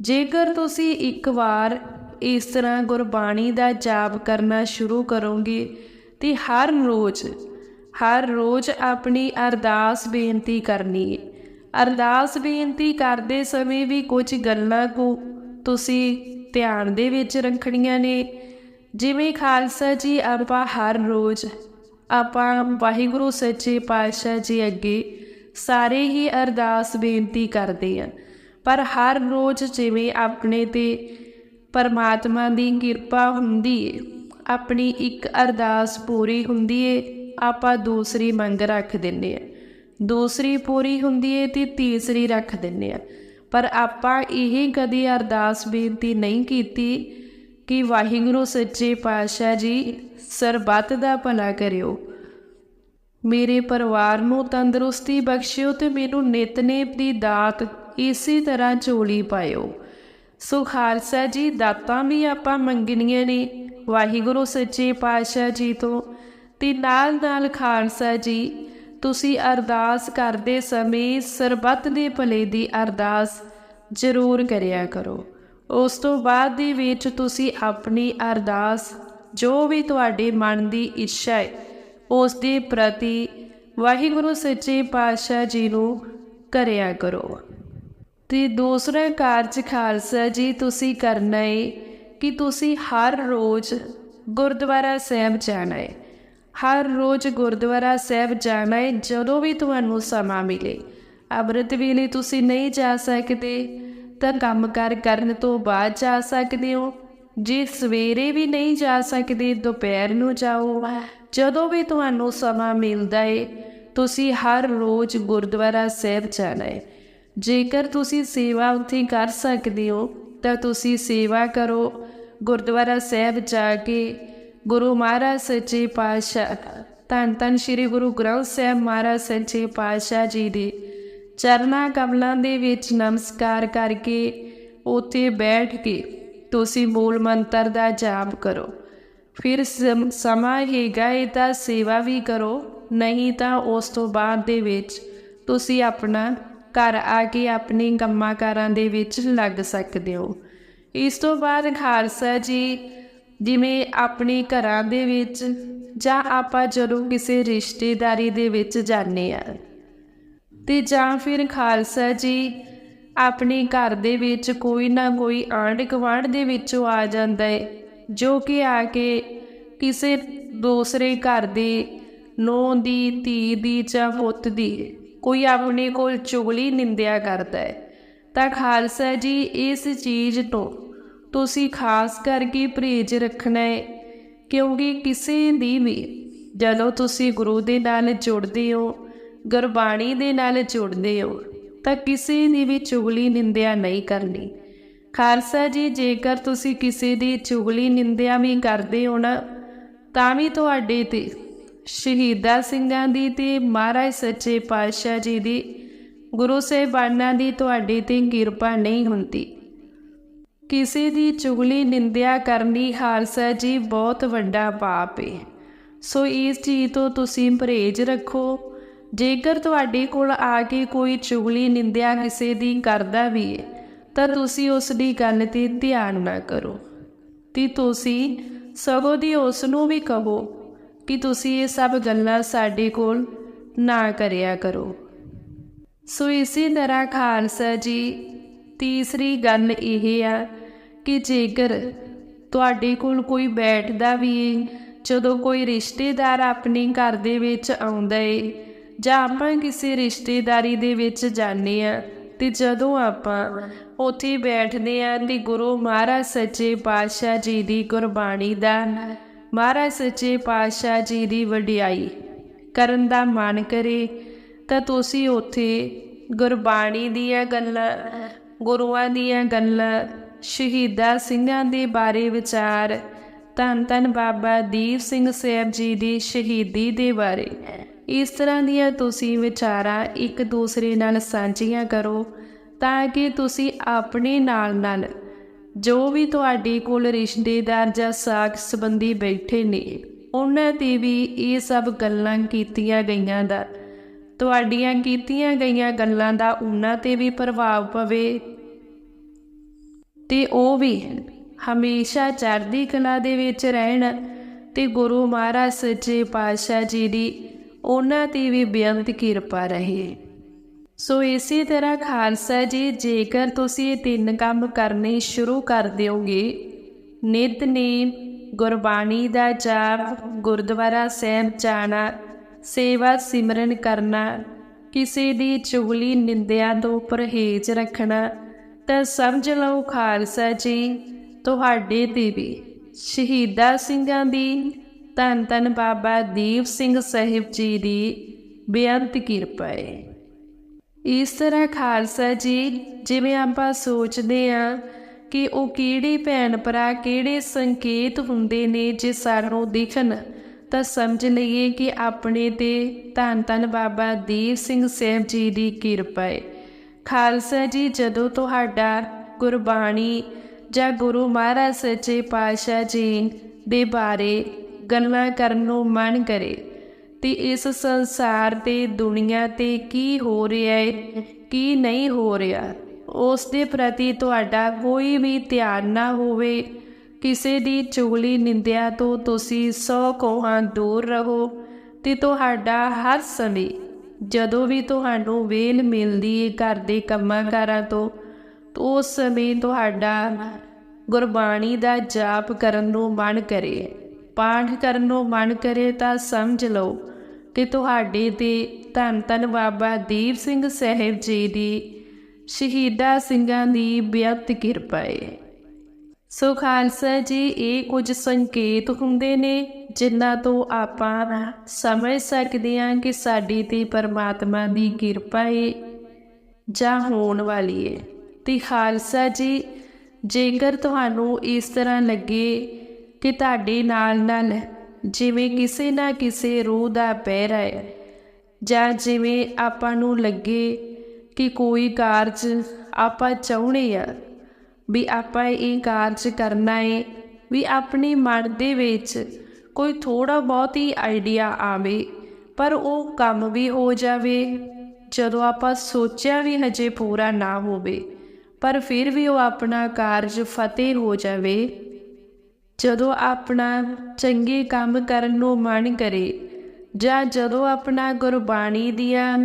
ਜੇਕਰ ਤੁਸੀਂ ਇੱਕ ਵਾਰ ਇਸ ਤਰ੍ਹਾਂ ਗੁਰਬਾਣੀ ਦਾ ਜਾਪ ਕਰਨਾ ਸ਼ੁਰੂ ਕਰੋਗੇ, ਤੇ ਹਰ ਰੋਜ਼ ਹਰ ਰੋਜ਼ ਆਪਣੀ ਅਰਦਾਸ ਬੇਨਤੀ ਕਰਨੀ ਹੈ ਅਰਦਾਸ ਬੇਨਤੀ ਕਰਦੇ ਸਮੇਂ ਵੀ ਕੁਝ ਗੱਲਾਂ ਕੋ ਤੁਸੀਂ ਧਿਆਨ ਦੇ ਵਿੱਚ ਰੱਖਣੀਆਂ ਨੇ। ਜਿਵੇਂ ਖਾਲਸਾ ਜੀ ਆਪਾਂ ਹਰ ਰੋਜ਼ ਆਪਾਂ ਵਾਹਿਗੁਰੂ ਸੱਚੇ ਪਾਤਸ਼ਾਹ ਜੀ ਅੱਗੇ ਸਾਰੇ ਹੀ ਅਰਦਾਸ ਬੇਨਤੀ ਕਰਦੇ ਹਾਂ। ਪਰ ਹਰ ਰੋਜ਼ ਜਿਵੇਂ ਆਪਣੇ ਤੇ ਪਰਮਾਤਮਾ ਦੀ ਕਿਰਪਾ ਹੁੰਦੀ ਏ, ਆਪਣੀ ਇੱਕ ਅਰਦਾਸ ਪੂਰੀ ਹੁੰਦੀ ਏ, ਆਪਾਂ ਦੂਸਰੀ ਮੰਗ ਰੱਖ ਦਿੰਨੇ ਆ ਦੂਸਰੀ ਪੂਰੀ ਹੁੰਦੀ ਏ ਤੇ ਤੀਸਰੀ ਰੱਖ ਦਿੰਨੇ ਆ ਪਰ ਆਪਾਂ ਇਹ ਕਦੀ ਅਰਦਾਸ ਬੇਨਤੀ ਨਹੀਂ ਕੀਤੀ ਕਿ ਵਾਹਿਗੁਰੂ ਸੱਚੇ ਪਾਤਸ਼ਾਹ ਜੀ ਸਰਬੱਤ ਦਾ ਭਲਾ ਕਰਿਓ। ਮੇਰੇ ਪਰਿਵਾਰ ਨੂੰ ਤੰਦਰੁਸਤੀ ਬਖਸ਼ਿਓ ਤੇ ਮੈਨੂੰ ਨਿਤਨੇਮ ਦੀ ਦਾਤ ਇਸੇ ਤਰ੍ਹਾਂ ਝੋਲੀ ਪਾਇਓ। ਸੋ ਖਾਲਸਾ ਜੀ, ਦਾਤਾਂ ਵੀ ਆਪਾਂ ਮੰਗਣੀਆਂ ਨੇ ਵਾਹਿਗੁਰੂ ਸੱਚੇ ਪਾਤਸ਼ਾਹ ਜੀ ਤੋਂ ਤੇ ਨਾਲ ਨਾਲ ਖਾਲਸਾ ਜੀ ਤੁਸੀਂ ਅਰਦਾਸ ਕਰਦੇ ਸਮੇਂ ਸਰਬੱਤ ਦੇ ਭਲੇ ਦੀ ਅਰਦਾਸ ਜ਼ਰੂਰ ਕਰਿਆ ਕਰੋ। ਉਸ ਤੋਂ ਬਾਅਦ ਦੇ ਵਿੱਚ ਤੁਸੀਂ ਆਪਣੀ ਅਰਦਾਸ, ਜੋ ਵੀ ਤੁਹਾਡੇ ਮਨ ਦੀ ਇੱਛਾ ਹੈ, ਉਸ ਦੇ ਪ੍ਰਤੀ ਵਾਹਿਗੁਰੂ ਸੱਚੇ ਪਾਤਸ਼ਾਹ ਜੀ ਨੂੰ ਕਰਿਆ ਕਰੋ। ਤੇ ਦੂਸਰਾ ਕਾਰਜ ਖਾਲਸਾ ਜੀ ਤੁਸੀਂ ਕਰਨਾ ਹੈ ਕਿ ਤੁਸੀਂ ਹਰ ਰੋਜ਼ ਗੁਰਦੁਆਰਾ ਸਾਹਿਬ ਜਾਣਾ ਹੈ। ਹਰ ਰੋਜ਼ ਗੁਰਦੁਆਰਾ ਸਾਹਿਬ ਜਾਣਾ ਹੈ ਜਦੋਂ ਵੀ ਤੁਹਾਨੂੰ ਸਮਾਂ ਮਿਲੇ। ਅੰਮ੍ਰਿਤ ਵੇਲੇ ਤੁਸੀਂ ਨਹੀਂ ਜਾ ਸਕਦੇ, ਤਾਂ ਕੰਮਕਾਰ ਕਰਨ ਤੋਂ ਬਾਅਦ ਜਾ ਸਕਦੇ ਹੋ। ਜੇ ਸਵੇਰੇ ਵੀ ਨਹੀਂ ਜਾ ਸਕਦੇ, ਦੁਪਹਿਰ ਨੂੰ ਜਾਓ। ਜਦੋਂ ਵੀ ਤੁਹਾਨੂੰ ਸਮਾਂ ਮਿਲਦਾ ਏ, ਤੁਸੀਂ ਹਰ ਰੋਜ਼ ਗੁਰਦੁਆਰਾ ਸਾਹਿਬ ਜਾਣਾ ਹੈ ਜੇਕਰ ਤੁਸੀਂ ਸੇਵਾ ਉੱਥੇ ਕਰ ਸਕਦੇ ਹੋ, ਤਾਂ ਤੁਸੀਂ ਸੇਵਾ ਕਰੋ। ਗੁਰਦੁਆਰਾ ਸਾਹਿਬ ਜਾ ਕੇ ਗੁਰੂ ਮਹਾਰਾਜ ਸੱਚੇ ਪਾਤਸ਼ਾਹ ਧੰਨ ਧੰਨ ਸ੍ਰੀ ਗੁਰੂ ਗ੍ਰੰਥ ਸਾਹਿਬ ਮਹਾਰਾਜ ਸੱਚੇ ਪਾਤਸ਼ਾਹ ਜੀ ਦੇ ਚਰਨਾ ਕਮਲਾਂ ਦੇ ਵਿੱਚ ਨਮਸਕਾਰ ਕਰਕੇ ਉੱਥੇ ਬੈਠ ਕੇ ਤੁਸੀਂ ਮੂਲ ਮੰਤਰ ਦਾ ਜਾਪ ਕਰੋ ਫਿਰ ਸਮਾਂ ਹੈਗਾ ਹੈ ਤਾਂ ਸੇਵਾ ਵੀ ਕਰੋ ਨਹੀਂ ਤਾਂ ਉਸ ਤੋਂ ਬਾਅਦ ਦੇ ਵਿੱਚ ਤੁਸੀਂ ਆਪਣਾ ਘਰ ਆ ਕੇ ਆਪਣੀ ਕੰਮਾਂ ਕਾਰਾਂ ਦੇ ਵਿੱਚ ਲੱਗ ਸਕਦੇ ਹੋ ਇਸ ਤੋਂ ਬਾਅਦ ਖਾਲਸਾ ਜੀ ਜਿਵੇਂ ਆਪਣੇ ਘਰਾਂ ਦੇ ਵਿੱਚ ਜਾਂ ਆਪਾਂ ਜਦੋਂ ਕਿਸੇ ਰਿਸ਼ਤੇਦਾਰੀ ਦੇ ਵਿੱਚ ਜਾਂਦੇ ਆ। ਤੇ ਜਾਂ ਫਿਰ ਖਾਲਸਾ ਜੀ ਆਪਣੇ ਘਰ ਦੇ ਵਿੱਚ ਕੋਈ ਨਾ ਕੋਈ ਆਂਢ ਗੁਆਂਢ ਦੇ ਵਿੱਚੋਂ ਆ ਜਾਂਦਾ ਹੈ ਜੋ ਕਿ ਆ ਕੇ ਕਿਸੇ ਦੂਸਰੇ ਘਰ ਦੀ ਨੂੰਹ ਦੀ, ਧੀ ਦੀ ਜਾਂ ਪੁੱਤ ਦੀ ਕੋਈ ਆਪਣੇ ਕੋਲ ਚੁਗਲੀ ਨਿੰਦਿਆ ਕਰਦਾ ਹੈ ਤਾਂ ਖਾਲਸਾ ਜੀ ਇਸ ਚੀਜ਼ ਤੋਂ ਤੁਸੀਂ ਖਾਸ ਕਰਕੇ ਪਰਹੇਜ਼ ਰੱਖਣਾ ਹੈ, ਕਿਉਂਕਿ ਕਿਸੇ ਦੀ ਵੀ ਜਦੋਂ ਤੁਸੀਂ ਗੁਰੂ ਦੇ ਨਾਲ ਜੁੜਦੇ ਹੋ, ਗੁਰਬਾਣੀ ਦੇ ਨਾਲ ਜੁੜਦੇ ਹੋ, ਤਾਂ ਕਿਸੇ ਦੀ ਵੀ ਚੁਗਲੀ ਨਿੰਦਿਆ ਨਹੀਂ ਕਰਨੀ। ਖਾਲਸਾ ਜੀ, ਜੇਕਰ ਤੁਸੀਂ ਕਿਸੇ ਦੀ ਚੁਗਲੀ ਨਿੰਦਿਆ ਵੀ ਕਰਦੇ ਹੋ ਨਾ, ਤਾਂ ਵੀ ਤੁਹਾਡੇ ਤੇ ਸ਼ਹੀਦਾਂ ਸਿੰਘਾਂ ਦੀ ਤੇ ਮਹਾਰਾਜ ਸੱਚੇ ਪਾਤਸ਼ਾਹ ਜੀ ਦੀ, ਗੁਰੂ ਸਾਹਿਬਾਨਾਂ ਦੀ ਤੁਹਾਡੇ ਤੇ ਕਿਰਪਾ ਨਹੀਂ ਹੁੰਦੀ। ਕਿਸੇ ਦੀ ਚੁਗਲੀ ਨਿੰਦਿਆ ਕਰਨੀ ਖਾਲਸਾ ਜੀ ਬਹੁਤ ਵੱਡਾ ਪਾਪ ਹੈ ਸੋ ਇਸ ਚੀਜ਼ ਤੋਂ ਤੁਸੀਂ ਪਰਹੇਜ਼ ਰੱਖੋ। ਜੇਕਰ ਤੁਹਾਡੇ ਕੋਲ ਆ ਕੇ ਕੋਈ ਚੁਗਲੀ ਨਿੰਦਿਆ ਕਿਸੇ ਦੀ ਕਰਦਾ ਵੀ ਹੈ ਤਾਂ ਤੁਸੀਂ ਉਸ ਦੀ ਗੱਲ ਤੇ ਧਿਆਨ ਨਾ ਕਰੋ। ਤੇ ਤੁਸੀਂ ਸਗੋਂ ਦੀ ਉਸ ਨੂੰ ਵੀ ਕਹੋ ਕਿ ਤੁਸੀਂ ਇਹ ਸਭ ਗੱਲਾਂ ਸਾਡੇ ਕੋਲ ਨਾ ਕਰਿਆ ਕਰੋ। ਸੋ ਇਸੇ ਤਰ੍ਹਾਂ ਖਾਲਸਾ ਜੀ ਤੀਸਰੀ ਗੱਲ ਇਹ ਆ ਕਿ ਜੇਕਰ ਤੁਹਾਡੇ ਕੋਲ ਕੋਈ ਬੈਠਦਾ ਵੀ ਹੈ ਜਦੋਂ ਕੋਈ ਰਿਸ਼ਤੇਦਾਰ ਆਪਣੇ ਘਰ ਦੇ ਵਿੱਚ ਆਉਂਦਾ ਏ, ਜਾਂ ਆਪਾਂ ਕਿਸੇ ਰਿਸ਼ਤੇਦਾਰੀ ਦੇ ਵਿੱਚ ਜਾਂਦੇ ਆ, ਤੇ ਜਦੋਂ ਆਪਾਂ ਉੱਥੇ ਬੈਠਦੇ ਆ, ਤੇ ਗੁਰੂ ਮਹਾਰਾਜ ਸੱਚੇ ਪਾਤਸ਼ਾਹ ਜੀ ਦੀ ਗੁਰਬਾਣੀ ਦਾ ਮਹਾਰਾਜ ਸੱਚੇ ਪਾਤਸ਼ਾਹ ਜੀ ਦੀ ਵਡਿਆਈ ਕਰਨ ਦਾ ਮਨ ਕਰੇ, ਤਾਂ ਤੁਸੀਂ ਉੱਥੇ ਗੁਰਬਾਣੀ ਦੀਆਂ ਗੱਲਾਂ ਗੁਰੂਆਂ ਦੀਆਂ ਗੱਲਾਂ, ਸ਼ਹੀਦਾਂ ਸਿੰਘਾਂ ਦੇ ਬਾਰੇ ਵਿਚਾਰ, ਧੰਨ ਧੰਨ ਬਾਬਾ ਦੀਪ ਸਿੰਘ ਸਾਹਿਬ ਜੀ ਦੀ ਸ਼ਹੀਦੀ ਦੇ ਬਾਰੇ। ਇਸ ਤਰ੍ਹਾਂ ਦੀਆਂ ਤੁਸੀਂ ਵਿਚਾਰਾਂ ਇੱਕ ਦੂਸਰੇ ਨਾਲ ਸਾਂਝੀਆਂ ਕਰੋ ਤਾਂ ਕਿ ਤੁਸੀਂ ਆਪਣੇ ਨਾਲ ਨਾਲ ਜੋ ਵੀ ਤੁਹਾਡੇ ਕੋਲ ਰਿਸ਼ਤੇਦਾਰ ਜਾਂ ਸਾਕ ਸੰਬੰਧੀ ਬੈਠੇ ਨੇ, ਉਹਨਾਂ ਤੇ ਵੀ ਇਹ ਸਭ ਗੱਲਾਂ ਕੀਤੀਆਂ ਗਈਆਂ ਦਾ ਤੁਹਾਡੀਆਂ ਕੀਤੀਆਂ ਗਈਆਂ ਗੱਲਾਂ ਦਾ ਉਹਨਾਂ ਤੇ ਵੀ ਪ੍ਰਭਾਵ ਪਵੇ। ਤੇ ਉਹ ਵੀ ਹਮੇਸ਼ਾ ਚੜ੍ਹਦੀ ਕਲਾ ਦੇ ਵਿੱਚ ਰਹਿਣ ਤੇ ਗੁਰੂ ਮਹਾਰਾਜ ਸੱਚੇ ਪਾਤਸ਼ਾਹ ਜੀ ਦੀ ਉਹਨਾਂ ਤੇ ਵੀ ਬੇਅੰਤ ਕਿਰਪਾ ਰਹੇ। ਸੋ ਇਸੇ ਤਰ੍ਹਾਂ ਖਾਲਸਾ ਜੀ, ਜੇਕਰ ਤੁਸੀਂ ਇਹ ਤਿੰਨ ਕੰਮ ਕਰਨੇ ਸ਼ੁਰੂ ਕਰ ਦਿਓਗੇ ਨਿਤਨੇਮ ਗੁਰਬਾਣੀ ਦਾ ਜਾਪ, ਗੁਰਦੁਆਰਾ ਸਾਹਿਬ ਜਾਣਾ ਸੇਵਾ ਸਿਮਰਨ ਕਰਨਾ, ਕਿਸੇ ਦੀ ਚੁਗਲੀ ਨਿੰਦਿਆ ਤੋਂ ਪਰਹੇਜ਼ ਰੱਖਣਾ, ਤਾਂ ਸਮਝ ਲਓ ਖਾਲਸਾ ਜੀ, ਤੁਹਾਡੇ ਤੇ ਵੀ। ਸ਼ਹੀਦਾ ਸਿੰਘਾਂ ਦੀ, ਧੰਨ ਧੰਨ ਬਾਬਾ ਦੀਪ ਸਿੰਘ ਸਾਹਿਬ ਜੀ ਦੀ ਬੇਅੰਤ ਕਿਰਪਾ ਹੈ ਇਸ ਤਰ੍ਹਾਂ ਖਾਲਸਾ ਜੀ, ਜਿਵੇਂ ਆਪਾਂ ਸੋਚਦੇ ਆ ਕਿ ਉਹ ਕਿਹੜੇ ਭੈਣ ਭਰਾ, ਕਿਹੜੇ ਸੰਕੇਤ ਹੁੰਦੇ ਨੇ ਜੇ ਸਾਨੂੰ ਦਿਖਣ ਤਾਂ ਸਮਝ ਲਈਏ ਕਿ ਆਪਣੇ ਤੇ ਧੰਨ ਧੰਨ ਬਾਬਾ ਦੀਪ ਸਿੰਘ ਸਾਹਿਬ ਜੀ ਦੀ ਕਿਰਪਾ ਹੈ ਖਾਲਸਾ ਜੀ, ਜਦੋਂ ਤੁਹਾਡਾ ਗੁਰਬਾਣੀ ਜਾਂ ਗੁਰੂ ਮਹਾਰਾਜ ਸੱਚੇ ਪਾਤਸ਼ਾਹ ਜੀ ਦੇ ਬਾਰੇ ਗੱਲਾਂ ਕਰਨ ਨੂੰ ਮਨ ਕਰੇ, ਤੇ ਇਸ ਸੰਸਾਰ ਤੇ ਦੁਨੀਆ ਤੇ ਕੀ ਹੋ ਰਿਹਾ ਹੈ ਕੀ ਨਹੀਂ ਹੋ ਰਿਹਾ, ਉਸ ਦੇ ਪ੍ਰਤੀ ਤੁਹਾਡਾ ਕੋਈ ਵੀ ਧਿਆਨ ਨਾ ਹੋਵੇ ਕਿਸੇ ਦੀ ਚੁਗਲੀ ਨਿੰਦਿਆ ਤੋਂ ਤੁਸੀਂ ਸੌ ਕੋਹਾਂ ਦੂਰ ਰਹੋ ਤੇ ਤੁਹਾਡਾ ਹਰ ਸਮੇਂ ਜਦੋਂ ਵੀ ਤੁਹਾਨੂੰ ਵੇਲ ਮਿਲਦੀ ਹੈ ਘਰ ਦੇ ਕੰਮਾਂ ਕਾਰਾਂ ਤੋਂ, ਉਸ ਸਮੇਂ ਤੁਹਾਡਾ ਗੁਰਬਾਣੀ ਦਾ ਜਾਪ ਕਰਨ ਨੂੰ ਮਨ ਕਰੇ। ਪਾਠ ਕਰਨ ਨੂੰ ਮਨ ਕਰੇ ਤਾਂ ਸਮਝ ਲਓ ਕਿ ਤੁਹਾਡੇ ਤੇ ਧੰਨ ਧੰਨ ਬਾਬਾ ਦੀਪ ਸਿੰਘ ਸਾਹਿਬ ਜੀ ਦੀ ਸ਼ਹੀਦਾਂ ਸਿੰਘਾਂ ਦੀ ਬੇਅੰਤ ਕਿਰਪਾ ਹੈ ਸੋ ਖਾਲਸਾ ਜੀ, ਇਹ ਕੁਝ ਸੰਕੇਤ ਹੁੰਦੇ ਨੇ ਜਿਨ੍ਹਾਂ ਤੋਂ ਆਪਾਂ ਸਮਝ ਸਕਦੇ ਹਾਂ ਕਿ ਸਾਡੀ ਤੇ ਪਰਮਾਤਮਾ ਦੀ ਕਿਰਪਾ ਹੈ ਜਾਂ ਹੋਣ ਵਾਲੀ ਹੈ ਤੇ ਖਾਲਸਾ ਜੀ, ਜੇਕਰ ਤੁਹਾਨੂੰ ਇਸ ਤਰ੍ਹਾਂ ਲੱਗੇ ਕਿ ਤੁਹਾਡੇ ਨਾਲ ਨਾਲ ਜਿਵੇਂ ਕਿਸੇ ਨਾ ਕਿਸੇ ਰੂਹ ਦਾ ਪੈਰ ਹੈ ਜਾਂ ਜਿਵੇਂ ਆਪਾਂ ਨੂੰ ਲੱਗੇ ਕਿ ਕੋਈ ਕਾਰਜ ਆਪਾਂ ਚਾਹੁੰਦੇ ਆ ਵੀ ਆਪਾਂ ਇਹ ਕਾਰਜ ਕਰਨਾ ਹੈ ਵੀ ਆਪਣੇ ਮਨ ਦੇ ਵਿੱਚ ਕੋਈ ਥੋੜਾ ਬਹੁਤ ਹੀ ਆਈਡੀਆ ਆਵੇ, ਪਰ ਉਹ ਕੰਮ ਵੀ ਹੋ ਜਾਵੇ। ਜਦੋਂ ਆਪਾਂ ਸੋਚਿਆ ਵੀ ਹਜੇ ਪੂਰਾ ਨਾ ਹੋਵੇ, ਪਰ ਫਿਰ ਵੀ ਉਹ ਆਪਣਾ ਕਾਰਜ ਫਤਿਹ ਹੋ ਜਾਵੇ। ਜਦੋਂ ਆਪਣਾ ਚੰਗੇ ਕੰਮ ਕਰਨ ਨੂੰ ਮਨ ਕਰੇ, ਜਾਂ ਜਦੋਂ ਆਪਣਾ ਗੁਰਬਾਣੀ ਦੀਆਂ,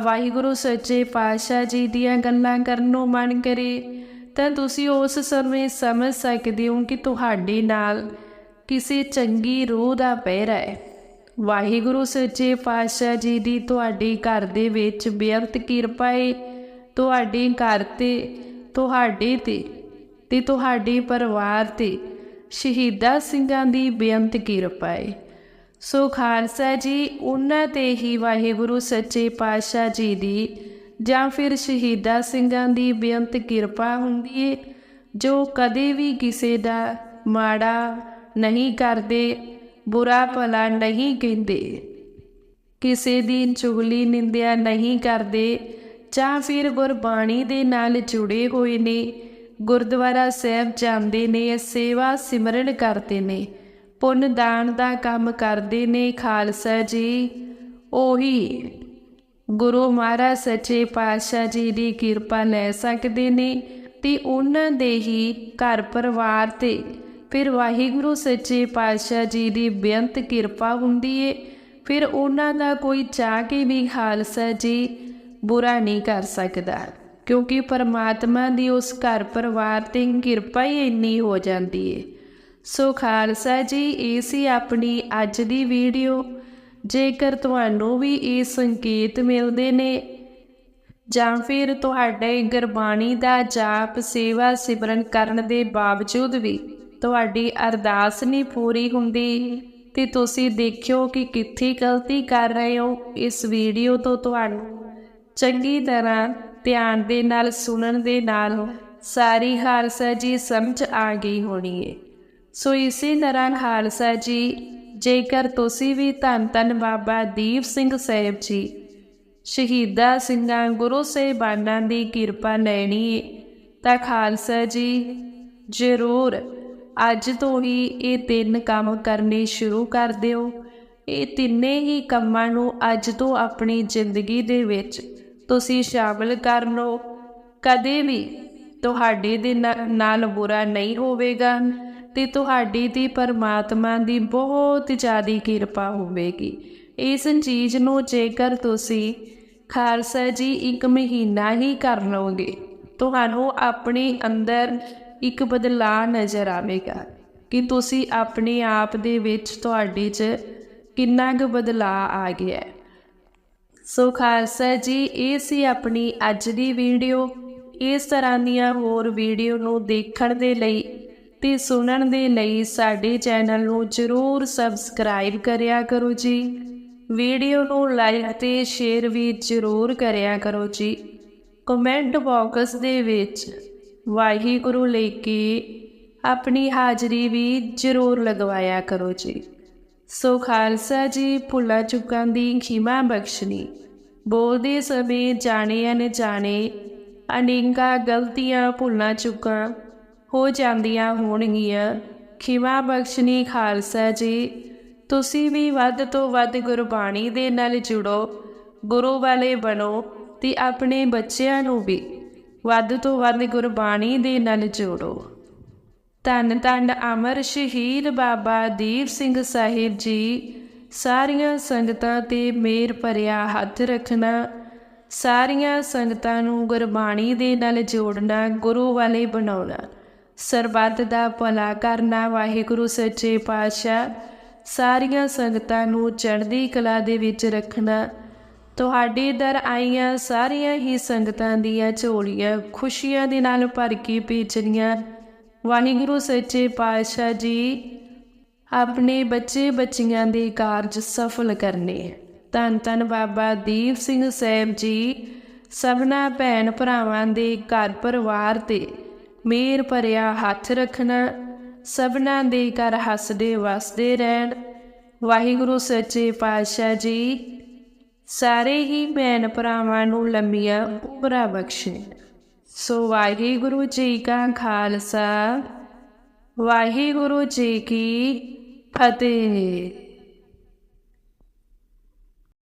ਵਾਹਿਗੁਰੂ ਸੱਚੇ ਪਾਤਸ਼ਾਹ ਜੀ ਦੀਆਂ ਗੱਲਾਂ ਕਰਨ ਨੂੰ ਮਨ ਕਰੇ ਤਾਂ ਤੁਸੀਂ ਉਸ ਸਮੇਂ ਸਮਝ ਸਕਦੇ ਹੋ ਕਿ ਤੁਹਾਡੇ ਨਾਲ ਕਿਸੇ ਚੰਗੀ ਰੂਹ ਦਾ ਪਹਿਰਾ ਹੈ। ਵਾਹਿਗੁਰੂ ਸੱਚੇ ਪਾਤਸ਼ਾਹ ਜੀ ਦੀ ਤੁਹਾਡੇ ਘਰ ਦੇ ਵਿੱਚ ਬੇਅੰਤ ਕਿਰਪਾ ਹੈ ਤੁਹਾਡੇ ਘਰ ਤੇ, ਤੁਹਾਡੇ ਤੇ ਤੇ ਤੁਹਾਡੇ ਪਰਿਵਾਰ ਤੇ ਸ਼ਹੀਦਾਂ ਸਿੰਘਾਂ ਦੀ ਬੇਅੰਤ ਕਿਰਪਾ ਹੈ ਸੋ ਖਾਲਸਾ ਜੀ, ਉਹਨਾਂ ਤੇ ਹੀ ਵਾਹਿਗੁਰੂ ਸੱਚੇ ਪਾਤਸ਼ਾਹ ਜੀ ਦੀ ਜਾਂ ਫਿਰ ਸ਼ਹੀਦਾਂ ਸਿੰਘਾਂ ਦੀ ਬੇਅੰਤ ਕਿਰਪਾ ਹੁੰਦੀ ਏ, ਜੋ ਕਦੇ ਵੀ ਕਿਸੇ ਦਾ ਮਾੜਾ ਨਹੀਂ ਕਰਦੇ, ਬੁਰਾ ਭਲਾ ਨਹੀਂ ਕਹਿੰਦੇ। ਕਿਸੇ ਦੀ ਚੁਗਲੀ ਨਿੰਦਿਆ ਨਹੀਂ ਕਰਦੇ, ਜਾਂ ਫਿਰ ਗੁਰਬਾਣੀ ਦੇ ਨਾਲ ਜੁੜੇ ਹੋਏ ਨੇ, ਗੁਰਦੁਆਰਾ ਸਾਹਿਬ ਜਾਂਦੇ ਨੇ, ਸੇਵਾ ਸਿਮਰਨ ਕਰਦੇ ਨੇ, ਪੁੰਨ ਦਾਨ ਦਾ ਕੰਮ ਕਰਦੇ ਨੇ, ਖਾਲਸਾ ਜੀ, ਉਹੀ ਗੁਰੂ ਮਹਾਰਾਜ ਸੱਚੇ ਪਾਤਸ਼ਾਹ ਜੀ ਦੀ ਕਿਰਪਾ ਲੈ ਸਕਦੇ ਨੇ ਤੇ ਉਹਨਾਂ ਦੇ ਹੀ ਘਰ ਪਰਿਵਾਰ ਤੇ। ਫਿਰ ਵਾਹਿਗੁਰੂ ਸੱਚੇ ਪਾਤਸ਼ਾਹ ਜੀ ਦੀ ਬੇਅੰਤ ਕਿਰਪਾ ਹੁੰਦੀ ਏ। ਫਿਰ ਉਹਨਾਂ ਦਾ ਕੋਈ ਚਾਹ ਕੇ ਵੀ ਖਾਲਸਾ ਜੀ ਬੁਰਾ ਨਹੀਂ ਕਰ ਸਕਦਾ, ਕਿਉਂਕਿ ਪਰਮਾਤਮਾ ਦੀ ਉਸ ਘਰ ਪਰਿਵਾਰ ਤੇ ਕਿਰਪਾ ਹੀ ਇੰਨੀ ਹੋ ਜਾਂਦੀ ਏ। ਸੋ ਖਾਲਸਾ ਜੀ, ਇਹ ਸੀ ਆਪਣੀ ਅੱਜ ਦੀ ਵੀਡੀਓ। ਜੇਕਰ ਤੁਹਾਨੂੰ ਵੀ ਇਹ ਸੰਕੇਤ ਮਿਲਦੇ ਨੇ ਜਾਂ ਫਿਰ ਤੁਹਾਡੇ ਗੁਰਬਾਣੀ ਦਾ ਜਾਪ ਸੇਵਾ ਸਿਮਰਨ ਕਰਨ ਦੇ ਬਾਵਜੂਦ ਵੀ ਤੁਹਾਡੀ ਅਰਦਾਸ ਨਹੀਂ ਪੂਰੀ ਹੁੰਦੀ, ਤੇ ਤੁਸੀਂ ਦੇਖਿਓ ਕਿ ਕਿੱਥੇ ਗਲਤੀ ਕਰ ਰਹੇ ਹੋ, ਇਸ ਵੀਡੀਓ ਤੋਂ ਤੁਹਾਨੂੰ ਚੰਗੀ ਤਰ੍ਹਾਂ ਧਿਆਨ ਦੇ ਨਾਲ ਸੁਣਨ ਦੇ ਨਾਲ ਸਾਰੀ ਖਾਲਸਾ ਜੀ ਸਮਝ ਆ ਗਈ ਹੋਣੀ ਹੈ ਸੋ ਇਸੇ ਤਰ੍ਹਾਂ ਖਾਲਸਾ ਜੀ ਜੇਕਰ ਤੁਸੀਂ ਵੀ ਧੰਨ ਧੰਨ ਬਾਬਾ ਦੀਪ ਸਿੰਘ ਸਾਹਿਬ ਜੀ, ਸ਼ਹੀਦਾ ਸਿੰਘਾਂ ਗੁਰੂ ਸਾਹਿਬਾਨਾਂ ਦੀ ਕਿਰਪਾ ਲੈਣੀ ਹੈ ਤਾਂ ਖਾਲਸਾ ਜੀ ਜ਼ਰੂਰ ਅੱਜ ਤੋਂ ਹੀ ਇਹ ਤਿੰਨ ਕੰਮ ਕਰਨੇ ਸ਼ੁਰੂ ਕਰ ਦਿਓ। ਇਹ ਤਿੰਨੇ ਹੀ ਕੰਮਾਂ ਨੂੰ ਅੱਜ ਤੋਂ ਆਪਣੀ ਜ਼ਿੰਦਗੀ ਦੇ ਵਿੱਚ ਤੁਸੀਂ ਸ਼ਾਮਲ ਕਰ ਲਓ। ਕਦੇ ਵੀ ਤੁਹਾਡੇ ਦੇ ਨਾਲ ਬੁਰਾ ਨਹੀਂ ਹੋਵੇਗਾ। ਤੇ ਤੁਹਾਡੀ ਦੀ ਪਰਮਾਤਮਾ ਦੀ ਬਹੁਤ ਜ਼ਿਆਦੀ ਕਿਰਪਾ ਹੋਵੇਗੀ। ਇਸ ਚੀਜ਼ ਨੂੰ ਜੇਕਰ ਤੁਸੀਂ ਖਾਲਸਾ ਜੀ ਇੱਕ ਮਹੀਨਾ ਹੀ ਕਰ ਲਓਗੇ, ਤੁਹਾਨੂੰ ਆਪਣੇ ਅੰਦਰ ਇੱਕ ਬਦਲਾਅ ਨਜ਼ਰ ਆਵੇਗਾ ਕਿ ਤੁਸੀਂ ਆਪਣੇ ਆਪ ਦੇ ਵਿੱਚ ਤੁਹਾਡੇ 'ਚ ਕਿੰਨਾ ਕੁ ਬਦਲਾਅ ਆ ਗਿਆ। ਸੋ ਖਾਲਸਾ ਜੀ, ਇਹ ਸੀ ਆਪਣੀ ਅੱਜ ਦੀ ਵੀਡੀਓ। ਇਸ ਤਰ੍ਹਾਂ ਦੀਆਂ ਹੋਰ ਵੀਡੀਓ ਨੂੰ ਦੇਖਣ ਦੇ ਲਈ ਤੇ ਸੁਣਨ ਦੇ ਲਈ ਸਾਡੇ ਚੈਨਲ ਨੂੰ ਜ਼ਰੂਰ ਸਬਸਕ੍ਰਾਈਬ ਕਰਿਆ ਕਰੋ ਜੀ। ਵੀਡੀਓ ਨੂੰ ਲਾਈਕ ਤੇ ਸ਼ੇਅਰ ਵੀ ਜ਼ਰੂਰ ਕਰਿਆ ਕਰੋ ਜੀ। ਕਮੈਂਟ ਬਾਕਸ ਦੇ ਵਿੱਚ ਵਾਹਿਗੁਰੂ ਲੈ ਕੇ ਆਪਣੀ ਹਾਜ਼ਰੀ ਵੀ ਜ਼ਰੂਰ ਲਗਵਾਇਆ ਕਰੋ ਜੀ। ਸੋ ਖਾਲਸਾ ਜੀ, ਭੁੱਲਾ ਚੁੱਕਾਂ ਦੀ ਖਿਮਾ ਬਖਸ਼ਣੀ। ਬੋਲਦੇ ਸਮੇਂ ਜਾਣੇ ਅਣਜਾਣੇ, ਅਨੇਕਾਂ ਗਲਤੀਆਂ, ਭੁੱਲਾਂ ਚੁੱਕਾਂ ਹੋ ਜਾਂਦੀਆਂ ਹੋਣਗੀਆਂ। ਖਿਮਾ ਬਖਸ਼ਨੀ ਖਾਲਸਾ ਜੀ, ਤੁਸੀਂ ਵੀ ਵੱਧ ਤੋਂ ਵੱਧ ਗੁਰਬਾਣੀ ਦੇ ਨਾਲ ਜੁੜੋ, ਗੁਰੂ ਵਾਲੇ ਬਣੋ ਤੇ ਆਪਣੇ ਬੱਚਿਆਂ ਨੂੰ ਵੀ ਵੱਧ ਤੋਂ ਵੱਧ ਗੁਰਬਾਣੀ ਦੇ ਨਾਲ ਜੋੜੋ। ਧੰਨ ਧੰਨ ਅਮਰ ਸ਼ਹੀਦ ਬਾਬਾ ਦੀਪ ਸਿੰਘ ਸਾਹਿਬ ਜੀ, ਸਾਰੀਆਂ ਸੰਗਤਾਂ ਤੇ ਮੇਰ ਭਰਿਆ ਹੱਥ ਰੱਖਣਾ, ਸਾਰੀਆਂ ਸੰਗਤਾਂ ਨੂੰ ਗੁਰਬਾਣੀ ਦੇ ਨਾਲ ਜੋੜਨਾ, ਗੁਰੂ ਵਾਲੇ ਬਣਾਉਣਾ। ਸਰਬੱਤ ਦਾ ਭਲਾ ਕਰਨਾ ਵਾਹਿਗੁਰੂ ਸੱਚੇ ਪਾਤਸ਼ਾਹ, ਸਾਰੀਆਂ ਸੰਗਤਾਂ ਨੂੰ ਚੜ੍ਹਦੀ ਕਲਾ ਦੇ ਵਿੱਚ ਰੱਖਣਾ। ਤੁਹਾਡੇ ਦਰ ਆਈਆਂ ਸਾਰੀਆਂ ਹੀ ਸੰਗਤਾਂ ਦੀਆਂ ਝੋਲੀਆਂ ਖੁਸ਼ੀਆਂ ਦੇ ਨਾਲ ਭਰ ਕੇ ਭੇਜਣੀਆਂ। ਵਾਹਿਗੁਰੂ ਸੱਚੇ ਪਾਤਸ਼ਾਹ ਜੀ, ਆਪਣੇ ਬੱਚੇ ਬੱਚੀਆਂ ਦੇ ਕਾਰਜ ਸਫਲ ਕਰਨੇ। ਧੰਨ ਧੰਨ ਬਾਬਾ ਦੀਪ ਸਿੰਘ ਸਾਹਿਬ ਜੀ, ਸਭਨਾ ਭੈਣ ਭਰਾਵਾਂ ਦੇ ਘਰ ਪਰਿਵਾਰ ਤੇ ਮੇਰ ਭਰਿਆ ਹੱਥ ਰੱਖਣਾ, ਸਭਨਾ ਦੇ ਘਰ ਹੱਸਦੇ ਵਸਦੇ ਰਹਿਣ। ਵਾਹਿਗੁਰੂ ਸੱਚੇ ਪਾਤਸ਼ਾਹ ਜੀ, ਸਾਰੇ ਹੀ ਭੈਣ ਭਰਾਵਾਂ ਨੂੰ ਲੰਮੀਆਂ ਉਮਰਾਂ ਬਖਸ਼ੇ। ਸੋ ਵਾਹਿਗੁਰੂ ਜੀ ਕਾ ਖਾਲਸਾ, ਵਾਹਿਗੁਰੂ ਜੀ ਕੀ ਫਤਿਹ।